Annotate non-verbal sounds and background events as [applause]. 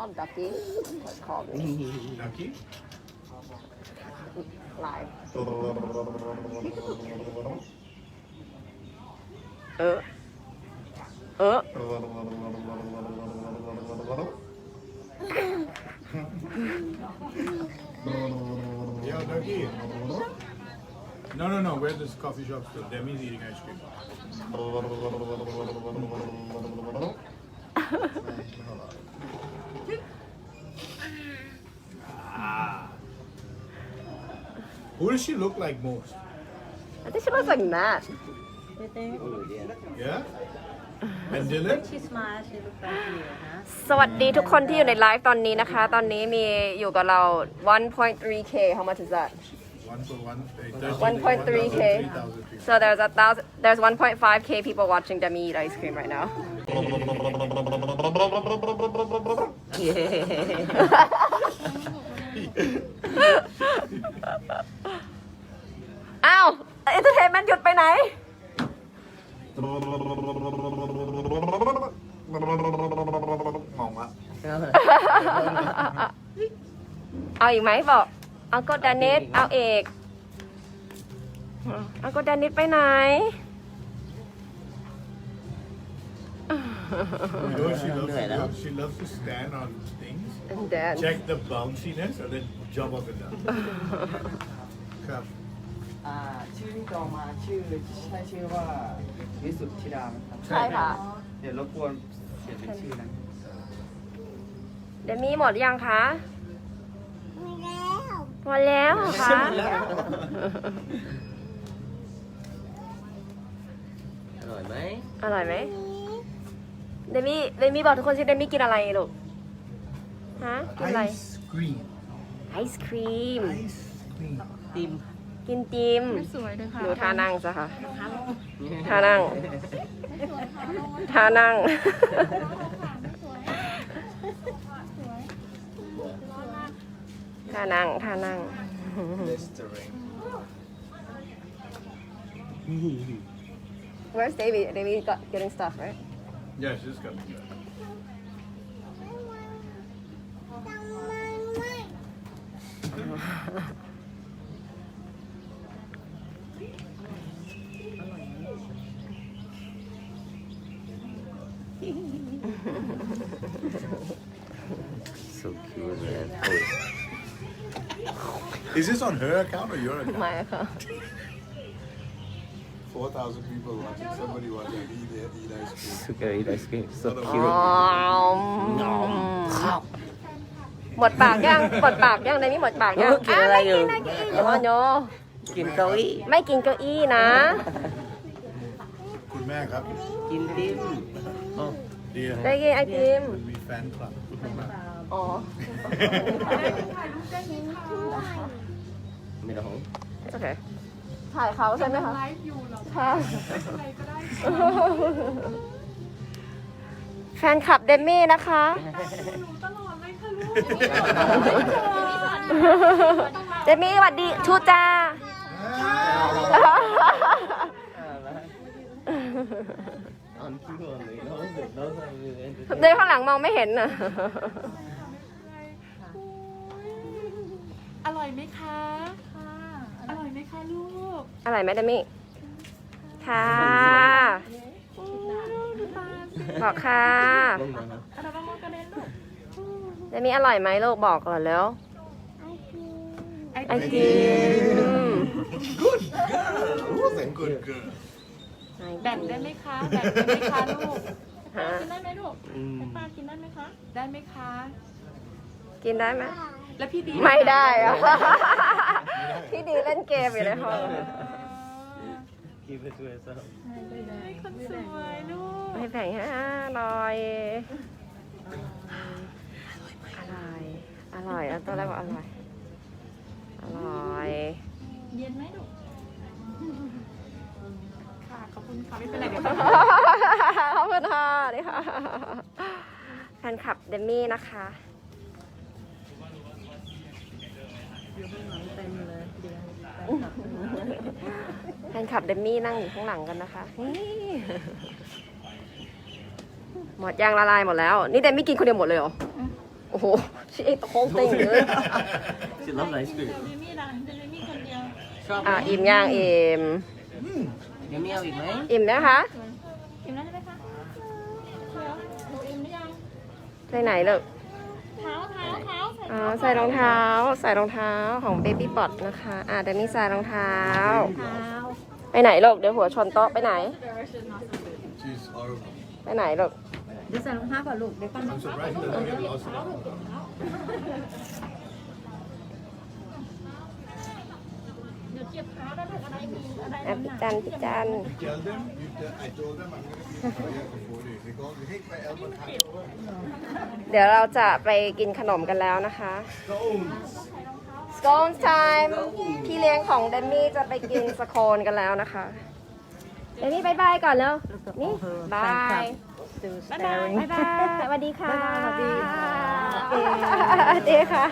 called Ducky. What's called Ducky? Live. uh. Uh. Yo, Ducky. No, no, no. Where this coffee shop still? Demi's eating ice cream. Who does she look like most? I think she looks like Matt. You think? Yeah? And Dylan? She smile, she look like you, huh? สวัสดีทุกคนที่อยู่ในไลฟ์ตอนนี้นะคะ ตอนนี้มีอยู่กับเรา 1.3k how much is that One for one. 1.3K. 1,300 people. so there's a thousand there's 1.5k people watching Demi eat ice cream right now [laughs] [laughs] [laughs] ไปไหน มองละเอาอีกไหมบอก เอาก็ดานิสเอาเอกเอาก็ดานิสไปไหน You know, she loves, Right now. she loves to stand on things, and then check the bounciness, and then jump up and down. ครับ อ่าชื่อที่จองมาชื่อใช่ชื่อว่าวิสุทธิดาไหมครับใช่ค่ะ เดี๋ยวรบกวนเขียนเป็นชื่อนะเดมี่หมดยังคะหมดแล้วหมดแล้วเหรอคะ อร่อยไหมอร่อยไหม เดมี่เดมี่บอกทุกคนสิเดมี่กินอะไรลูก ฮะ กินอะไร Ice cream. ไอศครีม Ice cream. ติม กินติมหนูท่านั่งซะค่ะท่านั่งท่านั่ง ท่านั่ง ท่านั่ง Listerine. Where's Davy? Davy got getting stuff, right? Yeah, she's coming. So cute man Is this on her account or your account? ไม่ค่ะ4,000 people watching. Somebody watching eat, eat ice cream. so good ice cream so อ๋ cute อหมดปากยังหมดปากยังในนี้หมดปากยังเออกินอะไรอยู่ไม่กินนะกินโยโยกินเก้าอี้ไม่กินเก้าอี้นะ คุณแม่ครับ กินติม เดียได้กินไอติมมันมีแฟนคลับคุณแม่อ๋อไม่ต้อง โอเคถ่ายเขาใช่ไหมคะไลฟ์อยู่หรอค่ะแฟนคลับเดมี่นะคะเดมี่สวัสดีชูจ้าออนคิวเลยน้องสุดน้องสุดเลย เดินข้างหลังมองไม่เห็นน่ะอร่อยไหมคะค่ะอร่อยไหมคะลูก อะไรไหมเดมี่ค่ะบอกค่ะลงมาครับอะไรบ้าเดมี่อร่อยไหมลูกบอกก่อนแล้วไอไอติม Good girl. Who's a good girl? แบ่งได้ไหมคะ แบ่งได้ไหมคะลูกฮะกินได้ไหมลูกอืมป้ากินได้ไหมคะ ได้ไหมคะ กินได้ไหมแล้วพี่ดีไม่ได้อะพี่ดีเล่นเกมอยู่ในห้องกินไปด้วยซ้คนสวยลูกให้แบ่งให้อร่อย อร่อย อร่อยอันตัวแรกบอกอร่อย อร่อย เย็นไหมลูก ไม่เป็นไรเดี๋ยวขอบคุณค่ะนี่ค่ะแฟนคลับเดมี่นะคะแฟนคลับเดมี่นั่งอยู่ข้างหลังกันนะคะนี่หมดยางละลายหมดแล้ว นี่เดมี่กินคนเดียวหมดเลยเหรอ โอ้โห she ate the whole thing เลย She loves ice cream เดมี่ล่ะเดมี่คนเดียวชอบอะอิ่มย่างอิ่ม ยังมีเอาอีกไหมอิ่มนะคะ อิ่มแล้วใช่ไหมคะเดี๋ยวหนูอิ่มหรือยังไปไหนเลยเท้าเท้าเท้าใส่อ๋อใส่รองเท้า ใส่รองเท้าของ Baby Bot นะคะ อะเดยวมีใส่รองเท้า เท้าไปไหนลูกเดี๋ยวหัวชนโต๊ะไปไหน She's horrible. ไปไหนลูก เดี๋ยวใส่รองเท้าก่อนลูก เดี๋ยวปั้น I'm surprised she doesn't get lost. เดี๋ อะพี่จันพี่จัน Tell them, you tell, I told them I'm going to be in Korea for four days. They called me, hey, my elbow hurt. เดี๋ยวเราจะไปกินขนมกันแล้วนะคะ Scones time พี่เลี้ยงของเดมี่จะไปกินสโคนกันแล้วนะคะ เดมี่บายบายก่อนแล้วนี่บายบายบายบายบายสวัสดีค่ะสวัสดีค่ะ สวัสดีค่ะ